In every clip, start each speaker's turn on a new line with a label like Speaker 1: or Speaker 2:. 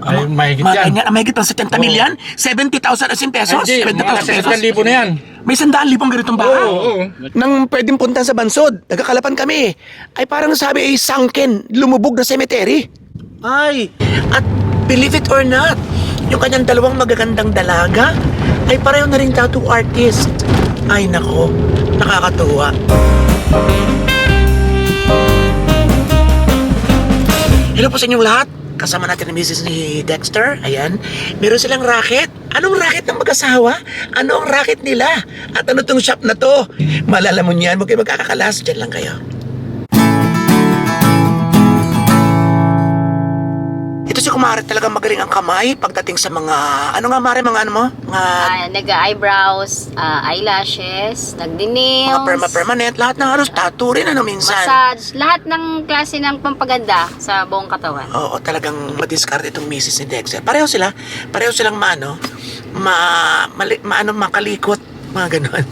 Speaker 1: Ay, mahigit
Speaker 2: Mga
Speaker 1: yan.
Speaker 2: ah, mahigit pang 70
Speaker 1: Oo.
Speaker 2: million? 70,000 as in pesos?
Speaker 1: Hindi,
Speaker 2: 70,000
Speaker 1: mga
Speaker 2: pesos?
Speaker 1: 1,000 na yan.
Speaker 2: May sandaan libong ganitong baka?
Speaker 1: Oo, oo.
Speaker 2: Nang pwedeng punta sa bansod, nagkakalapan kami. Ay parang sabi ay sunken, lumubog na cemetery. Ay, at believe it or not, yung kanyang dalawang magagandang dalaga ay pareho na rin tattoo artist. Ay nako, nakakatuwa. Hello po sa inyong lahat. Kasama natin ang Mrs. ni Dexter. Ayan. Meron silang racket. Anong racket ng mag-asawa? Ano ang racket nila? At ano tong shop na to? Malala mo niyan. Huwag kayo magkakakalas. Diyan lang kayo. Ito si Kumare talaga magaling ang kamay pagdating sa mga... Ano nga Mare, mga ano mo? Mga,
Speaker 3: Ah, nag-eyebrows, ah, eyelashes,
Speaker 2: mga
Speaker 3: nagdi-nails,
Speaker 2: perma-permanent. Lahat ng halos tattoo rin ano minsan.
Speaker 3: massage, lahat ng klase ng pampaganda sa buong katawan.
Speaker 2: Oo, talagang madiscard itong misis ni Dexter. Pareho sila, pareho silang maano, ma, mali, maano, makalikot, mga ganon.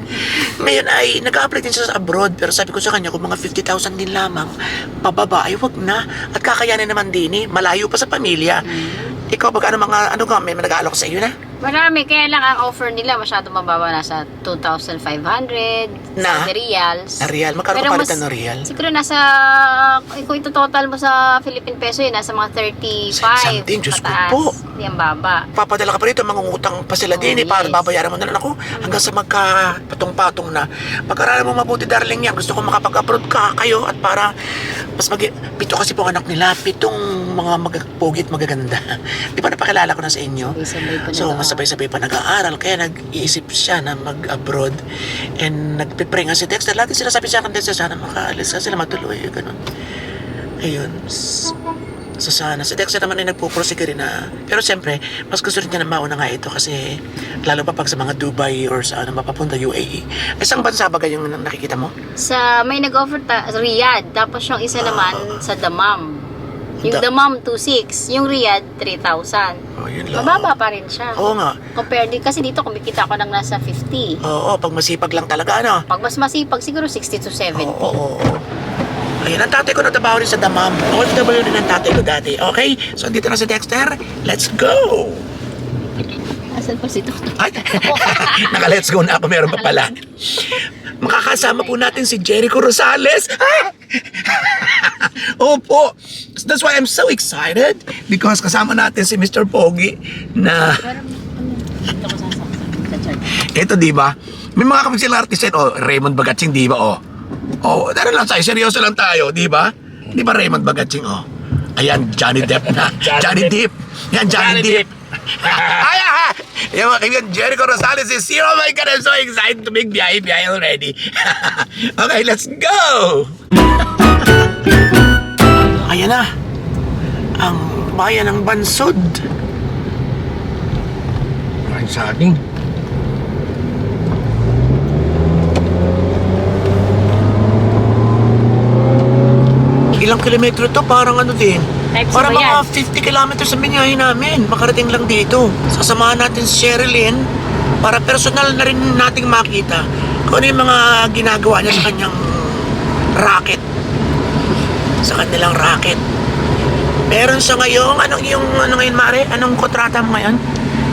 Speaker 2: Ngayon ay nag-apply din siya sa abroad pero sabi ko sa kanya kung mga 50,000 din lamang pababa ay wag na. At kakayanin naman din eh. Malayo pa sa pamilya. Ikaw pag ano mga ano ka may nag-aalok sa iyo na
Speaker 3: Marami, kaya lang ang offer nila masyado mababa nasa 2,500
Speaker 2: Na?
Speaker 3: Saudi reals.
Speaker 2: na real magkano
Speaker 3: Pero
Speaker 2: pa
Speaker 3: mas-
Speaker 2: palitan ng real
Speaker 3: Siguro nasa, eh, kung ito total mo sa Philippine peso yun, nasa mga 35
Speaker 2: Something, Diyos ko po.
Speaker 3: Hindi ang baba.
Speaker 2: papadala ka pa rito, mangungutang pa sila
Speaker 3: Oh,
Speaker 2: din eh, para
Speaker 3: yes.
Speaker 2: babayaran mo na lang ako hanggang sa magkapatong-patong na. Pag-aralan mo mabuti, darling yan. Gusto ko makapag-abroad ka kayo at para mas mag pito kasi po anak nila, pitong mga magpugit magaganda. Di ba napakilala ko na sa inyo?
Speaker 3: Pa
Speaker 2: So,
Speaker 3: nag-aaral.
Speaker 2: Masabay-sabay pa nag-aaral, kaya nag-iisip siya na mag-abroad. And nagpipray nga si Dexter. Lagi sila sabi sa akin, Dexter, sana makaalis ka sila matuloy. Ganun. Ayun. So sana, si Dexter naman ay nagpuprosige rin na, pero siyempre, mas gusto rin niya na mauna nga ito kasi lalo pa pag sa mga Dubai or sa ano, mapapunta UAE. Isang bansa ba yung nakikita mo?
Speaker 3: Sa, may nag-offer ta, Riyadh, tapos yung isa naman sa Damam. Yung
Speaker 2: Da-
Speaker 3: Damam, 2,600. Yung Riyadh, 3,000.
Speaker 2: Oh, yun lang.
Speaker 3: Mababa pa rin siya.
Speaker 2: Oo nga.
Speaker 3: Compare din, kasi dito kumikita ako ng nasa 50.
Speaker 2: Oo, pag masipag lang talaga, ano?
Speaker 3: Pag mas masipag, siguro 60 to 70.
Speaker 2: Oo, oo, oo. Ayun, ang tatay ko natabaho rin sa damam. OFW din ang tatay ko dati. Okay? So, dito na si Dexter. Let's go!
Speaker 3: Asan pa si Toto?
Speaker 2: Ay, naka-let's go na ako. Meron pa pala. Makakasama po natin si Jericho Rosales. Ah! Opo. That's why I'm so excited. Because kasama natin si Mr. Pogi na. Ito, di ba? May mga kapisil artist yan. Oh, Raymond Bagatsing, di ba? Oh. Oh, ano lang tayo, seryoso lang tayo, di ba? Di ba Raymond Bagatsing, oh? Ayan, Johnny Depp na. Johnny,
Speaker 1: Johnny
Speaker 2: Depp. Yan, Johnny,
Speaker 1: Johnny
Speaker 2: Depp. Ay, ah! Yung mga kaibigan, Jericho Rosales is here. Oh my God, I'm so excited to make biyahe, biyahe already. okay, let's go! Ayan na. Ang bayan ng Bansod.
Speaker 1: Ay, saging.
Speaker 2: Ilang kilometro to? Parang ano din?
Speaker 3: Type C
Speaker 2: Parang
Speaker 3: ba
Speaker 2: mga
Speaker 3: yan?
Speaker 2: 50 kilometers ang biniyahe namin. Makarating lang dito. Sasamahan natin si Sherilyn para personal na rin nating makita kung ano yung mga ginagawa niya sa kanyang racket. Sa kanilang racket. Meron siya ngayon, anong yung, ano ngayon Mare? Anong kontrata mo ngayon?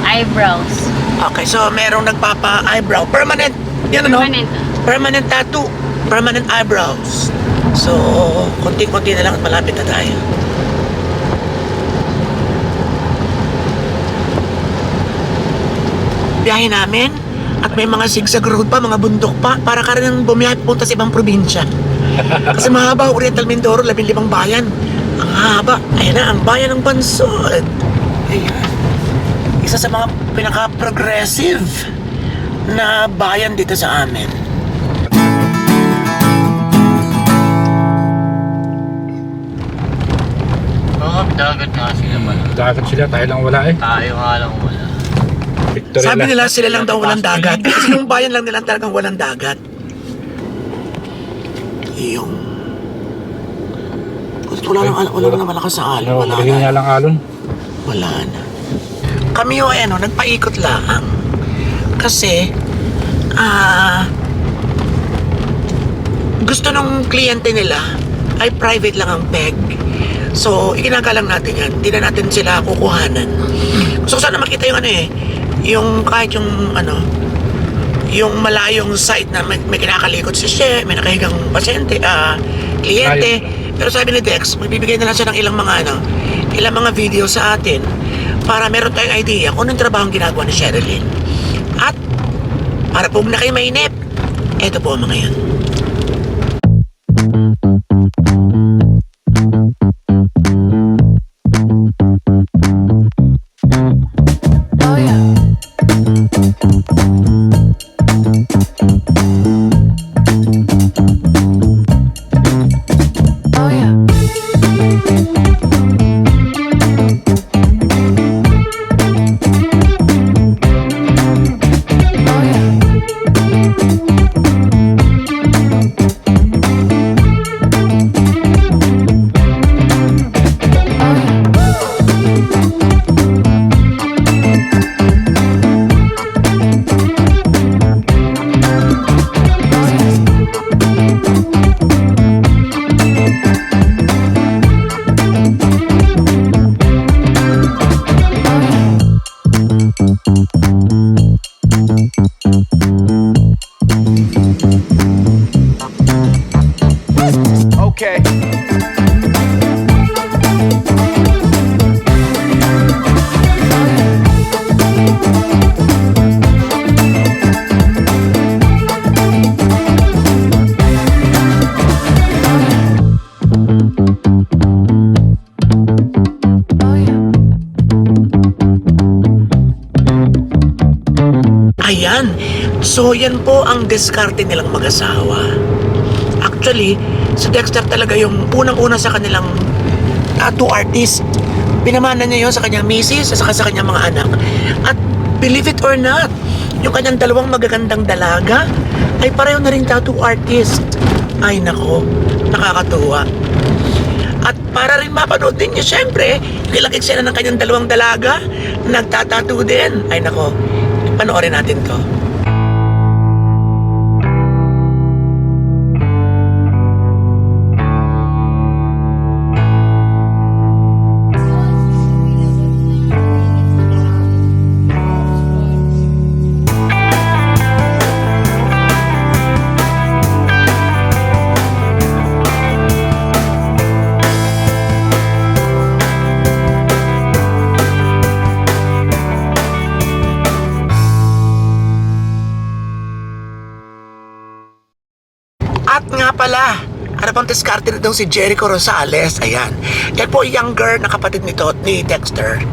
Speaker 3: Eyebrows.
Speaker 2: Okay, so merong nagpapa-eyebrow. Permanent. Yan ano?
Speaker 3: Permanent.
Speaker 2: Permanent tattoo. Permanent eyebrows. So, konti-konti na lang at malapit na tayo. Biyahe namin at may mga zigzag road pa, mga bundok pa, para ka rin bumiyahe punta sa ibang probinsya. Kasi mahaba, Oriental Mindoro, labing limang bayan. Ang haba. Ayan na, ang bayan ng Bansod. Ayan. Isa sa mga pinaka-progressive na bayan dito sa amin.
Speaker 4: Oo, dagat nga sila man.
Speaker 1: Dagat sila, tayo lang wala eh.
Speaker 4: Tayo nga lang wala.
Speaker 1: Victory
Speaker 2: Sabi nila sila lang daw walang dagat. Kasi yung bayan lang nila talagang walang dagat. Yung... Wala lang, wala lang malakas sa alon. Wala na.
Speaker 1: nga lang alon.
Speaker 2: Wala na. Kami yung ano, nagpaikot lang. Kasi, ah, gusto nung kliyente nila ay private lang ang peg. So, iginagalang natin yan. Hindi na natin sila kukuhanan. Gusto ko sana makita yung ano eh, yung kahit yung ano, yung malayong site na may, may kinakalikot si She, may nakahigang pasyente, ah, kliyente. Pero sabi ni Dex, magbibigay na lang siya ng ilang mga ano, ilang mga video sa atin para meron tayong idea kung anong trabaho ang ginagawa ni Sherilyn. At para po na kayo mainip, eto po ang mga yan. So, yan po ang diskarte nilang mag-asawa. Actually, si Dexter talaga yung unang-una sa kanilang tattoo artist. Pinamana niya yon sa kanyang misis at sa kanyang mga anak. At believe it or not, yung kanyang dalawang magagandang dalaga ay pareho na rin tattoo artist. Ay nako, nakakatuwa. At para rin mapanood din niyo, syempre, yung ilang eksena ng kanyang dalawang dalaga, nagtatattoo din. Ay nako, panoorin natin to. Pala, ano pang diskarte na daw si Jericho Rosales? Ayan. Yan po younger na kapatid nito ni Dexter.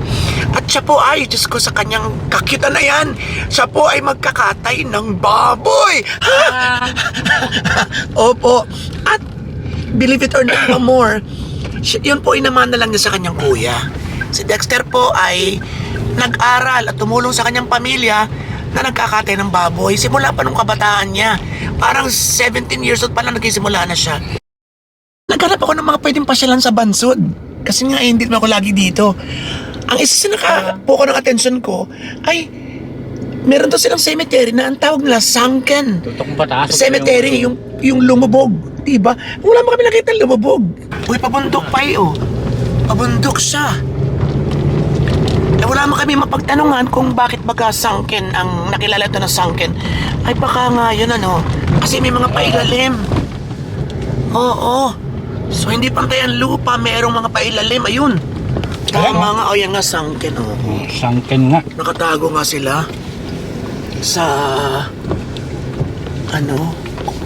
Speaker 2: At siya po ay, Diyos ko, sa kanyang kakita na yan, siya po ay magkakatay ng baboy. Opo. At believe it or not no more, yun po inaman na lang niya sa kanyang kuya. Si Dexter po ay nag-aral at tumulong sa kanyang pamilya na nagkakatay ng baboy simula pa nung kabataan niya. Parang 17 years old pa lang nagsisimula na siya. Naghanap ako ng mga pwedeng pasyalan sa Bansod. Kasi nga eh, hindi naman ako lagi dito. Ang isa sa nakapuko ng atensyon ko ay meron to silang cemetery na ang tawag nila sunken
Speaker 1: Tutok mo pataas.
Speaker 2: cemetery, yung, yung lumubog. Diba? Wala mo kami nakita lumubog. Uy, pabundok pa eh, oh. Pabundok siya. Wala mo kami mapagtanungan kung bakit baga sunken ang nakilala ito na sunken. Ay, baka nga yun ano. Kasi may mga pailalim. Oo. So, hindi pantay ang lupa. Merong mga pailalim. Ayun. Tama nga. O, yan nga sunken, oh.
Speaker 1: Sangkin nga.
Speaker 2: Nakatago nga sila sa ano,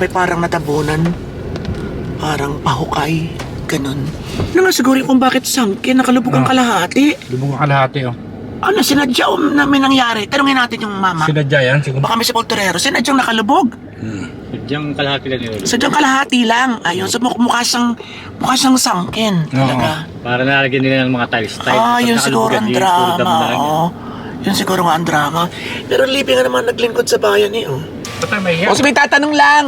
Speaker 2: may parang natabunan, parang pahukay, ganun. Ano nga siguro kung bakit sangkin, nakalubog ang
Speaker 1: Ah.
Speaker 2: kalahati.
Speaker 1: Lubong ang kalahati oh.
Speaker 2: Ano, sinadya o na may nangyari? Tanungin natin yung mama.
Speaker 1: Sinadya yan. Siguro.
Speaker 2: Baka may sepulturero, sinadyang nakalubog.
Speaker 4: Sadyang kalahati lang yun.
Speaker 2: Sadyang kalahati lang. Ayun, so muk- mukha siyang, mukha siyang sangkin. Talaga.
Speaker 4: Para nalagyan nila ng mga tiles. tiles
Speaker 2: Ah, yun siguro ang drama. Oo. Yun siguro nga ang drama. Pero lipi nga naman naglingkod sa bayan eh. Oh.
Speaker 1: Patay may
Speaker 2: O sabi tatanong lang.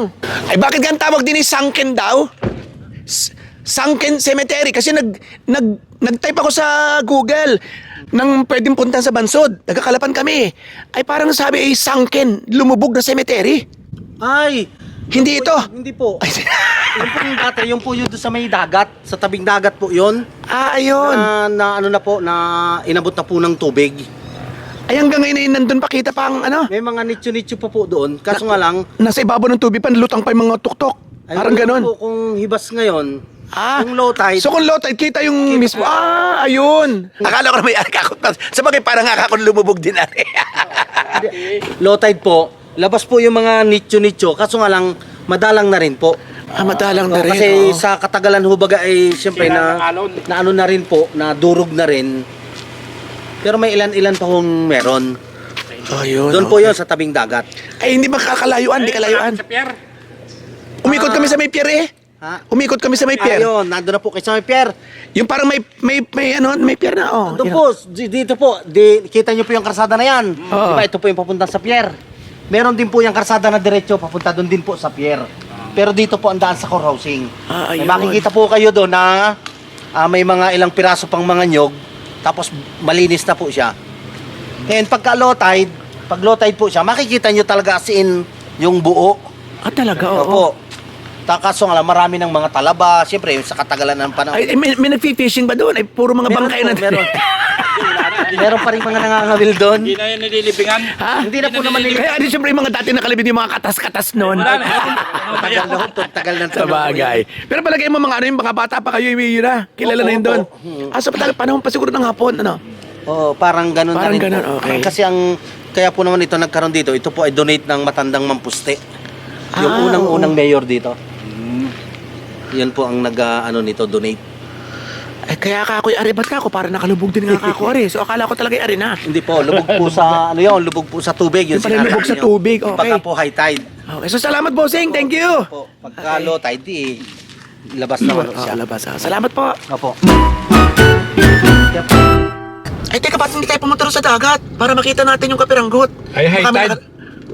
Speaker 2: Ay bakit gan tawag din ni Sunken daw? S- Sunken Cemetery kasi nag nag nag-type ako sa Google nang pwedeng punta sa Bansod. Nagkakalapan kami. Ay parang sabi ay sunken, lumubog na cemetery.
Speaker 5: Ay,
Speaker 2: Hindi ito.
Speaker 5: hindi po.
Speaker 2: Ay,
Speaker 6: Yung po yung dati, yung po yun doon sa may dagat, sa tabing dagat po yun.
Speaker 2: Ah, ayun.
Speaker 6: Na, na ano na po, na inabot na po ng tubig.
Speaker 2: Ay, hanggang ngayon ay nandun pa kita pa ang ano.
Speaker 6: May mga nitsu-nitsu pa po doon. Kaso nga lang,
Speaker 2: Nasa ibabaw ng tubig pa, lutang pa yung mga tuktok.
Speaker 6: ay,
Speaker 2: Parang ganon.
Speaker 6: Po, kung hibas ngayon,
Speaker 2: Ah,
Speaker 6: kung low tide,
Speaker 2: so kung low tide, kita yung mismo. Ah, ayun. Akala ko na may akakot pa. Sa bagay, parang akakot lumubog din natin.
Speaker 6: low tide po, labas po yung mga nitsu-nitsu. Kaso nga lang, madalang na rin po.
Speaker 2: ah, madalang na
Speaker 6: Oh,
Speaker 2: rin.
Speaker 6: kasi
Speaker 2: oh.
Speaker 6: sa katagalan ho baga ay siyempre
Speaker 1: Sira ng
Speaker 6: na, na ano na rin po, na durog na rin. Pero may ilan-ilan pa hong meron.
Speaker 2: Ayun.
Speaker 6: Doon po yun sa tabing dagat.
Speaker 2: Ay, hindi ba kakalayuan? Hindi kalayuan.
Speaker 1: Sa pier.
Speaker 2: Umikot kami sa may pier eh.
Speaker 6: Ha?
Speaker 2: Umikot kami sa may pier.
Speaker 6: Ayun, nandun na po kay Samay Pierre.
Speaker 2: Yung parang may, may, may, ano, may pier na, oh.
Speaker 6: Doon po, di- dito po, di, kita nyo po yung karsada na yan.
Speaker 2: Oo.
Speaker 6: Diba, ito po yung papunta sa pier. Meron din po yung karsada na diretso, papunta doon din po sa pier. Pero dito po ang daan sa core housing.
Speaker 2: Ah,
Speaker 6: May
Speaker 2: ayun.
Speaker 6: makikita po kayo doon na ah, may mga ilang piraso pang mga nyog, tapos malinis na po siya. Ngayon, pagka low tide, pag low tide po siya, makikita nyo talaga as in yung buo.
Speaker 2: Ah, talaga, oo.
Speaker 6: Opo. Takaso nga lang, marami ng mga talaba. Siyempre, sa katagalan ng panahon.
Speaker 2: Ay, may, may nagfi-fishing ba doon? Ay, puro mga
Speaker 6: Meron
Speaker 2: bangkay
Speaker 6: po,
Speaker 2: na.
Speaker 6: meron. meron pa rin mga nangangawil doon.
Speaker 1: Hindi na yun nililibingan.
Speaker 2: ha?
Speaker 6: Hindi na po naman nila.
Speaker 2: Kaya di siyempre yung mga dati nakalibid yung mga katas-katas noon.
Speaker 1: Wala na.
Speaker 6: Tagal na tagal na
Speaker 2: Sa bagay. Pero palagay mo mga ano yung mga bata pa kayo yung yun na. Kilala na yun doon.
Speaker 6: Hmm.
Speaker 2: Ah, patagal panahon pa siguro ng hapon, ano?
Speaker 6: Oo, parang ganun
Speaker 2: Parang
Speaker 6: na rin
Speaker 2: ganun, okay.
Speaker 6: Kasi ang, kaya po naman ito nagkaroon dito, ito po ay donate ng matandang mampuste. Yung
Speaker 2: Ah,
Speaker 6: unang-unang mayor dito. Yan po ang nag, ah, ano nito, donate.
Speaker 2: Ay, kaya ka ako'y ari, ba't ka ako? Parang nakalubog din nga ka ako, ari. So, akala ko talaga ari na.
Speaker 6: Hindi po, lubog po sa, ano yun, lubog po sa tubig. Yun
Speaker 2: Yung pala
Speaker 6: sinabi
Speaker 2: lubog sa
Speaker 6: niyo.
Speaker 2: tubig, okay.
Speaker 6: Baka po high tide.
Speaker 2: Okay, so salamat, bossing. Thank you.
Speaker 6: Po, pagka low tide, di, labas naman po siya.
Speaker 2: Ah, labas, ah. Salamat po.
Speaker 6: Opo.
Speaker 2: Ay, teka, ba't hindi tayo pumunta rin sa dagat? Para makita natin yung kapiranggot.
Speaker 1: Ay, high tide.
Speaker 2: naka-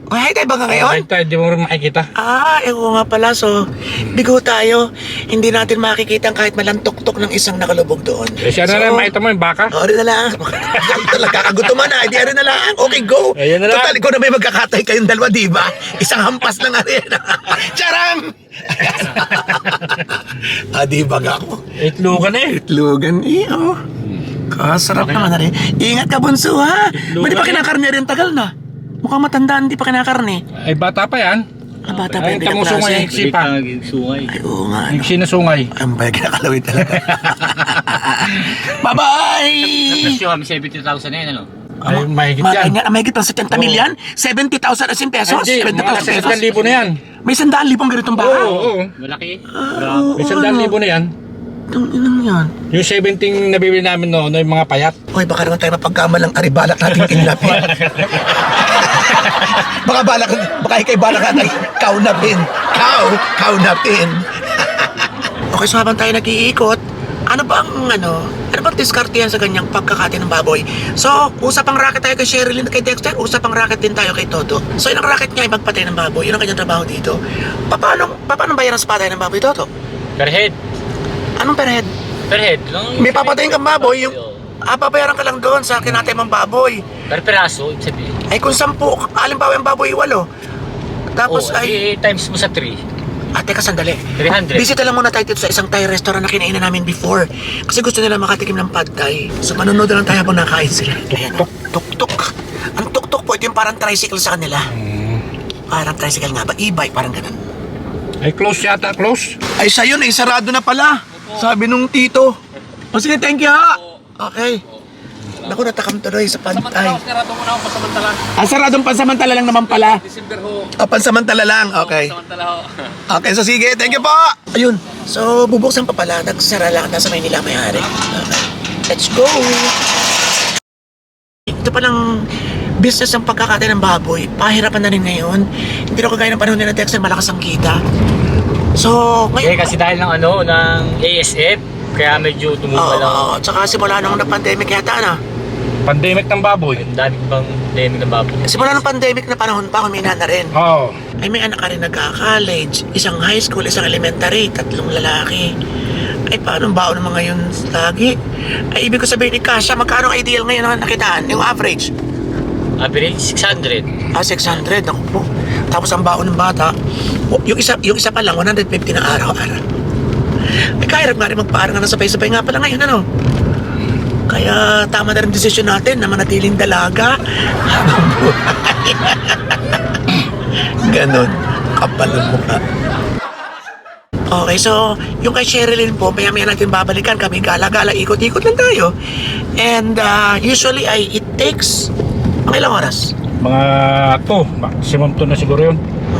Speaker 2: Ay, high tide ba nga
Speaker 1: Ay,
Speaker 2: ngayon?
Speaker 1: tayo, di mo rin makikita.
Speaker 2: Ah, eh oo nga pala. So, bigo tayo. Hindi natin makikita kahit malang tuktok ng isang nakalubog doon.
Speaker 1: Eh, siya na
Speaker 2: So,
Speaker 1: lang, makita mo yung baka.
Speaker 2: Oh, rin na lang. Talaga kagutuman na. Hindi rin na lang. Okay, go.
Speaker 1: Ayun na lang.
Speaker 2: Total, ikaw na may magkakatay kayong dalawa, di ba? Isang hampas lang rin. Charang! ah, di ba ako?
Speaker 1: Itlogan eh.
Speaker 2: Itlogan eh, oh. Kasarap naman na rin. Ingat ka, bunso, ha? Ba't di pa kinakarne rin? Tagal na. Mukhang matandaan, di pa kinakarne.
Speaker 1: Ay, bata pa yan.
Speaker 2: Ah, bata pa
Speaker 1: Ay,
Speaker 2: yung
Speaker 1: tamusong
Speaker 2: klase.
Speaker 1: ngayon.
Speaker 4: Balik
Speaker 1: Sipa.
Speaker 4: na naging sungay.
Speaker 2: Ay, oo nga. ano.
Speaker 1: Yung sinasungay.
Speaker 2: Ang bagay kinakalawin talaga. Bye-bye!
Speaker 4: Presyo kami 70,000 na yun, ano?
Speaker 1: Ay, mahigit
Speaker 2: Mga
Speaker 1: yan.
Speaker 2: ganyan, ang mahigit ng 70 million? 70,000 as in pesos?
Speaker 1: Hindi, mga
Speaker 2: 70,000 pesos?
Speaker 1: sasandaan libo na yan.
Speaker 2: May sandaan libong ganitong
Speaker 1: Oo,
Speaker 2: baka?
Speaker 1: oo.
Speaker 4: Malaki.
Speaker 2: Oo,
Speaker 1: May sandaan libo na yan.
Speaker 2: Itong inang yan.
Speaker 1: Yung 17 na bibili namin noon, no, yung mga payat.
Speaker 2: Hoy, baka naman tayo mapagkamalang aribalak natin tinlapin. baka balak, baka ikay balak natin kaunapin. Kau, kaunapin. okay, so habang tayo nag-iikot, ano bang, ano, ano bang diskarte yan sa ganyang pagkakati ng baboy? So, usapang racket tayo kay Sherilyn kay Dexter, usapang racket din tayo kay Toto. So, yun ang racket niya ay magpatay ng baboy. Yun ang kanyang trabaho dito. Paano, paano bayaran sa patay ng baboy, Toto?
Speaker 4: Per head.
Speaker 2: Anong per head?
Speaker 4: Per head. Lang,
Speaker 2: May papatayin kang baboy, yung, ah, babayaran ka lang doon sa kinatay mong baboy.
Speaker 4: Per peraso, ibig sabihin.
Speaker 2: Ay kung sampu, alimbawa yung baboy walo. Tapos
Speaker 4: oh,
Speaker 2: ay,
Speaker 4: eh, times mo sa 3.
Speaker 2: ah, teka sandali.
Speaker 4: 300.
Speaker 2: Visit lang muna tayo dito sa isang Thai restaurant na kinainan namin before. Kasi gusto nila makatikim ng pad thai. So manonood na lang tayo habang nakain sila. Ayan, oh, tuk-tuk. Ang tuk-tuk po, ito yung parang tricycle sa kanila. Parang tricycle nga ba? E-bike, parang ganun.
Speaker 1: Ay, close yata, close.
Speaker 2: Ay, sa yun eh, sarado na pala. Sabi nung tito. O sige, thank you ha. Okay. Naku, natakam tuloy sa pantay.
Speaker 1: Sarado mo na ako pasamantala.
Speaker 2: Ah, saradong pansamantala lang naman pala.
Speaker 1: December ho.
Speaker 2: Ah, pansamantala lang. Okay.
Speaker 1: Pasamantala ho.
Speaker 2: Okay, so sige. Thank you po. Ayun. So, bubuksan pa pala. Nagsara lang. Nasa Maynila may-ari. Okay. Let's go. Ito palang business ng pagkakatay ng baboy. Pahirapan na rin ngayon. Hindi na kagaya ng panahon nila Dexter, malakas ang kita. So,
Speaker 4: Eh,
Speaker 2: ngayon...
Speaker 4: kasi dahil ng ano, ng ASF, kaya medyo
Speaker 2: Oo,
Speaker 4: tumugal lang.
Speaker 2: oo. Tsaka simula nung na-pandemic yata, ano?
Speaker 1: Pandemic ng baboy.
Speaker 4: Ang dami bang demi ng baboy.
Speaker 2: Simula ng pandemic na panahon pa, humina na rin.
Speaker 1: Oo.
Speaker 2: Ay may anak ka rin nagka-college, isang high school, isang elementary, tatlong lalaki. Ay paano ang baon ng mga yun lagi? Ay ibig ko sabihin ni Kasha, magkano ang ideal ngayon ang nakitaan? Yung average?
Speaker 4: Average 600.
Speaker 2: Ah, 600. Ako po. Tapos ang baon ng bata, yung isa, yung isa pa lang, 150 na araw-araw. Ay, kaya nga rin magpaarang na sabay-sabay nga pala ngayon, ano? Kaya tama na rin desisyon natin na manatiling dalaga habang buhay. Ganon. Kapal ang mukha. Okay, so yung kay Sherilyn po, maya-maya natin babalikan kami gala-gala, ikot-ikot lang tayo. And uh, usually ay it takes mga ilang oras?
Speaker 1: Mga 2, maximum 2 na siguro yun.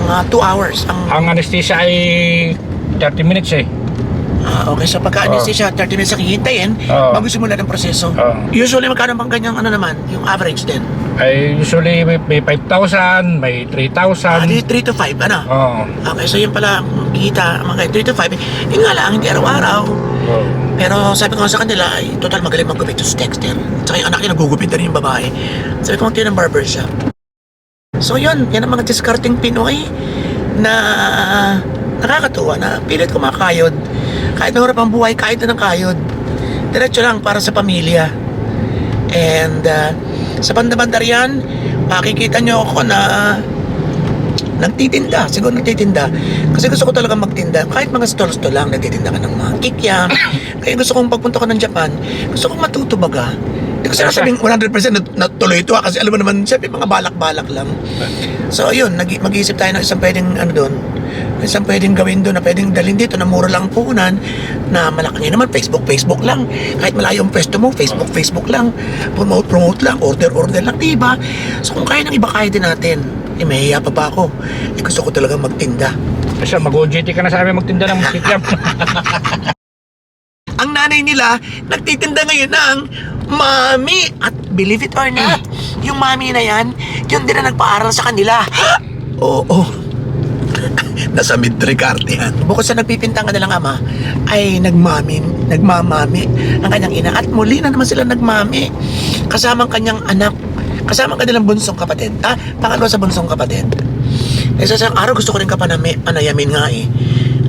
Speaker 2: Mga 2 hours. Ang,
Speaker 1: Ang anesthesia ay 30 minutes eh.
Speaker 2: ah, okay, so pagka-anesthesia, 30 minutes ang hihintayin
Speaker 1: Oo.
Speaker 2: bago simula ng proseso.
Speaker 1: Oo.
Speaker 2: Usually, magkano bang ganyang ano naman, yung average din?
Speaker 1: Ay usually may, may 5,000, may
Speaker 2: Ah,
Speaker 1: 3,000.
Speaker 2: di 3 to 5, ano?
Speaker 1: Oo.
Speaker 2: Okay, so yun pala, kita, mga 3 to 5. Yun nga lang, hindi araw-araw.
Speaker 1: Oo.
Speaker 2: Pero sabi ko sa kanila, ay total magaling maggupit yung Dexter. Tsaka yung anak niya nagugupit na rin yung babae. Sabi ko, magtiyo ng barbershop. So yun, yan ang mga discarding Pinoy na nakakatuwa na pilit kumakayod. Kahit na ang buhay, kahit na ng kayod. Diretso lang para sa pamilya. And uh, sa banda-banda riyan, makikita nyo ako na nagtitinda. Siguro nagtitinda. Kasi gusto ko talaga magtinda. Kahit mga stall-stall lang, nagtitinda ka ng mga kikya. Kaya gusto kong pagpunta ko ng Japan, gusto kong matuto baga. Hindi ko sinasabing 100% na natuloy ito ah, kasi alam mo naman, siyempre mga balak-balak lang. So nag- mag-iisip tayo ng isang pwedeng ano doon, isang pwedeng gawin doon na pwedeng dalhin dito na mura lang ang puhunan na malaki naman Facebook Facebook lang. Kahit malayo ang pwesto mo Facebook Facebook lang. Promote promote lang order order lang di ba? So kung kaya ng iba kaya din natin. Eh mahihiya pa ba ako? Eh gusto ko talaga magtinda.
Speaker 1: Kasi mag-OJT ka na sa amin magtinda ng kikiam.
Speaker 2: ang nanay nila nagtitinda ngayon ng mami! At believe it or not yung mami na yan yun din na nagpaaral sa kanila. Oo. Nasa mid-regard yan. Bukod sa nagpipintang kanilang ama ay nagmami nagmamami ang kanyang ina. At muli na naman sila nagmami. Kasama ang kanyang anak. Kasama ang kanilang bunsong kapatid. Ah pangalawa sa bunsong kapatid. Eh sa isang araw gusto ko rin kapanami, anayamin nga eh.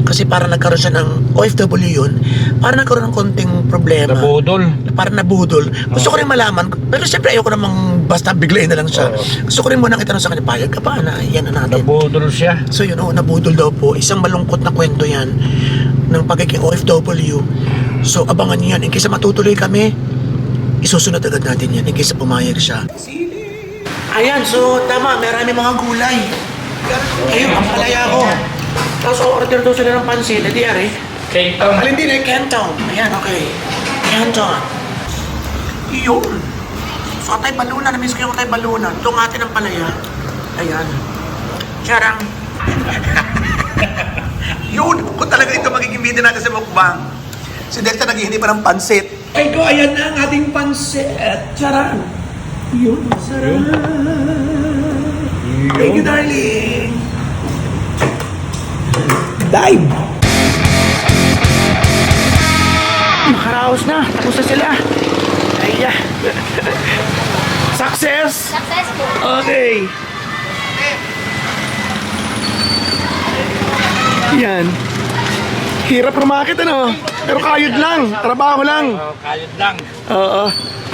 Speaker 2: Kasi para nagkaroon siya ng OFW yun, para nagkaroon ng konting problema.
Speaker 1: Nabudol.
Speaker 2: Para nabudol. Gusto ko rin malaman, pero siyempre ayoko namang basta biglayin na lang siya.
Speaker 1: Oo.
Speaker 2: Gusto ko rin muna itanong sa kanya, payag ka pa na, yan na natin.
Speaker 1: Nabudol siya.
Speaker 2: So yun, oh, nabudol daw po. Isang malungkot na kwento yan ng pagiging OFW. So abangan niyo yan. In case matutuloy kami, isusunod agad natin yan. In case pumayag siya. Ayan, so tama, marami mga gulay. Ayun, ang palaya ko. Tapos order daw sila ng pansit. Edi ari.
Speaker 1: Cape Town.
Speaker 2: Alin din eh, Canton. Ayan, okay. Canton. Yun. So, atay baluna. Namiss ko yung atay baluna. Ito ang atin ang palaya. Ayan. Charang. Yun. Kung talaga ito magiging video natin sa mukbang. Si Delta naghihindi pa ng pansit. Ay ko, ayan na ang ating pansit. Charang. Yun, sarap. Thank you, darling. Dive. Makaraos na. Tapos na sila. Ay, Success!
Speaker 3: Successful.
Speaker 2: Okay. Yan. Hirap rumakit ano. Pero kayod lang. Trabaho lang.
Speaker 1: Oh, kayod lang.
Speaker 2: Oo.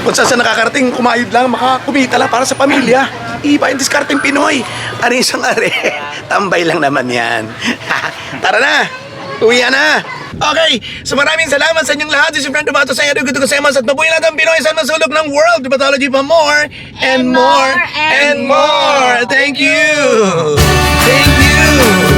Speaker 2: Kung saan sa nakakarating, kumayod lang, makakumita lang para sa pamilya. Iba yung diskarting Pinoy. Ano yung isang are? Tambay lang naman yan. Tara na! Uwi na! Okay, so maraming salamat sa inyong lahat. This is friend Dumato sa Edu Guto Kusemas at mabuhay lahat ang Pinoy sa masulog ng world. Pathology pa more and,
Speaker 3: And
Speaker 2: more
Speaker 3: more
Speaker 2: and
Speaker 3: and
Speaker 2: more. Thank you! Thank you!